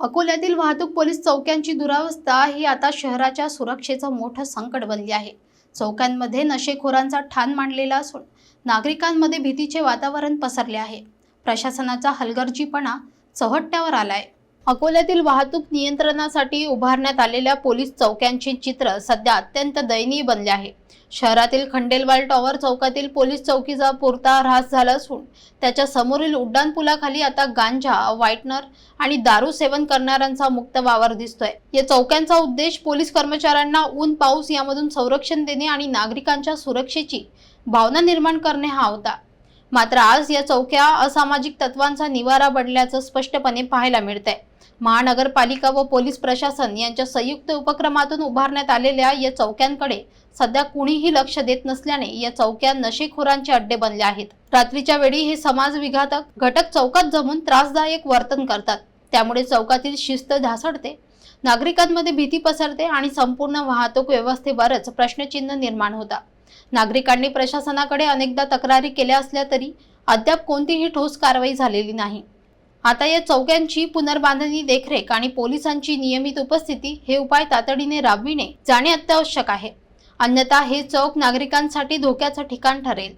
अकोल्यातील वाहतूक पोलीस चौक्यांची दुरावस्था ही आता शहराच्या सुरक्षेचं मोठं संकट बनली आहे. चौक्यांमध्ये नशेखोरांचा ठाण मांडलेला असून नागरिकांमध्ये भीतीचे वातावरण पसरले आहे. प्रशासनाचा हलगर्जीपणा चौहट्ट्यावर आला आहे अकोल्यातील वाहतूक नियंत्रणासाठी उभारण्यात आलेल्या पोलीस चौक्यांचे चित्र सध्या अत्यंत दयनीय बनले आहे. शहरातील खंडेलवाल टॉवर चौकातील पोलीस चौकीचा पुरता ऱ्हास झाला असून त्याच्या समोरील उड्डाणपुलाखाली आता गांजा व्हाईटनर आणि दारू सेवन करणाऱ्यांचा मुक्त वावर दिसतोय. या चौक्यांचा उद्देश पोलीस कर्मचाऱ्यांना ऊन पाऊस यामधून संरक्षण देणे आणि नागरिकांच्या सुरक्षेची भावना निर्माण करणे हा होता. मात्र आज या चौक्या असामाजिक तत्वांचा निवारा बनल्याचं स्पष्टपणे पाहायला मिळतंय. महानगरपालिका व पोलीस प्रशासन यांच्या संयुक्त उपक्रमातून उभारण्यात आलेल्या या चौक्यांकडे सध्या कुणीही लक्ष देत नसल्याने या चौक्या नशेखोरांचे अड्डे बनले आहेत. रात्रीच्या वेळी हे समाज विघातक घटक चौकात जमून त्रासदायक वर्तन करतात. त्यामुळे चौकातील शिस्त ढासळते नागरिकांमध्ये भीती पसरते आणि संपूर्ण वाहतूक व्यवस्थेवरच प्रश्नचिन्ह निर्माण होता नागरिकांनी प्रशासनाकडे अनेकदा तक्रारी केल्या असल्या तरी अद्याप कोणतीही ठोस कारवाई झालेली नाही. आता या चौक्यांची पुनर्बांधणी देखरेख आणि पोलिसांची नियमित उपस्थिती हे उपाय तातडीने राबविणे जाणे अत्यावश्यक आहे. अन्यथा हे चौक नागरिकांसाठी धोक्याचं ठिकाण ठरेल.